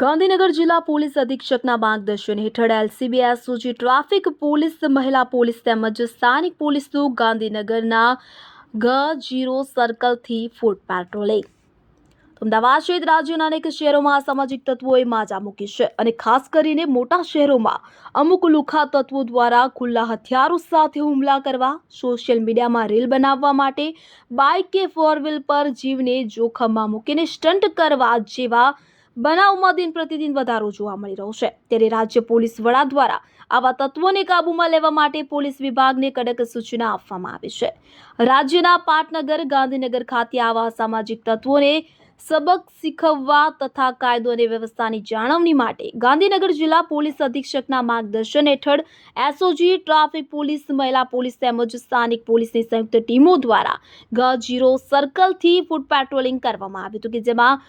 ગાંધીનગર જિલ્લા પોલીસ અધિક્ષકના માર્ગદર્શન હેઠળ એલસીબી એસઓજી ટ્રાફિક પોલીસ, મહિલા પોલીસ તેમજ સ્થાનિક પોલીસનું ગાંધીનગરના ગ જીરો સર્કલથી ફૂટ પેટ્રોલિંગ. અમદાવાદ સહિત રાજ્યના અનેક શહેરોમાં સામાજિક તત્વોએ માજા મૂકી છે અને ખાસ કરીને મોટા શહેરોમાં અમુક લુખા તત્વો દ્વારા ખુલ્લા હથિયારો સાથે હુમલા કરવા, સોશિયલ મીડિયામાં રીલ બનાવવા માટે, બાઇક કે ફોર વ્હીલ પર જીવને જોખમમાં મૂકીને સ્ટન્ટ કરવા જેવા બનાવમાં દિન પ્રતિદિન વધારો જોવા મળી રહ્યો છે. ત્યારે રાજ્ય પોલીસ વડા દ્વારા આવા તત્વોને કાબૂમાં લેવા માટે પોલીસ વિભાગને કડક સૂચના આપવામાં આવી છે. રાજ્યના પાટનગર, ગાંધીનગર ખાતે આવા સામાજિક તત્વોને સબક શીખવવા તથા કાયદો અને વ્યવસ્થાની જાળવણી માટે ગાંધીનગર જિલ્લા પોલીસ અધિક્ષકના માર્ગદર્શન હેઠળ એસઓજી, ટ્રાફિક પોલીસ, મહિલા પોલીસ તેમજ સ્થાનિક પોલીસની સંયુક્ત ટીમો દ્વારા ગ જીરો સર્કલથી ફૂટ પેટ્રોલિંગ કરવામાં આવ્યું હતું કે જેમાં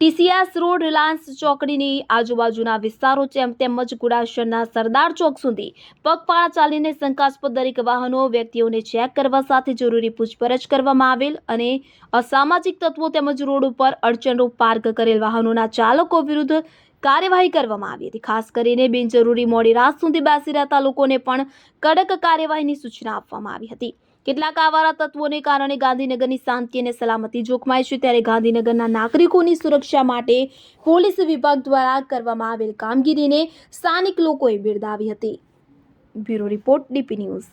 ટીસીએસ રોડ રિલાયન્સ ચોકડીની આજુબાજુના વિસ્તારો તેમ તેમજ ગુડાશરના સરદાર ચોક સુધી પગપાળા ચાલીને શંકાસ્પદ દરેક વાહનો વ્યક્તિઓને ચેક કરવા સાથે જરૂરી પૂછપરછ કરવામાં આવેલ અને અસામાજિક તત્વો તેમજ રોડ ઉપર અડચણરૂપ પાર્ક કરેલ વાહનોના ચાલકો વિરુદ્ધ કાર્યવાહી કરવામાં આવી હતી. ખાસ કરીને બિનજરૂરી મોડી રાત સુધી બેસી રહેતા લોકોને પણ કડક કાર્યવાહીની સૂચના આપવામાં આવી હતી. કેટલાક આવારા તત્વોને કારણે ગાંધીનગરની શાંતિ અને સલામતી જોખમાય છે. ત્યારે ગાંધીનગરના નાગરિકોની સુરક્ષા માટે પોલીસ વિભાગ દ્વારા કરવામાં આવેલ કામગીરીને સ્થાનિક લોકોએ બિરદાવી હતી. Bureau report DP news.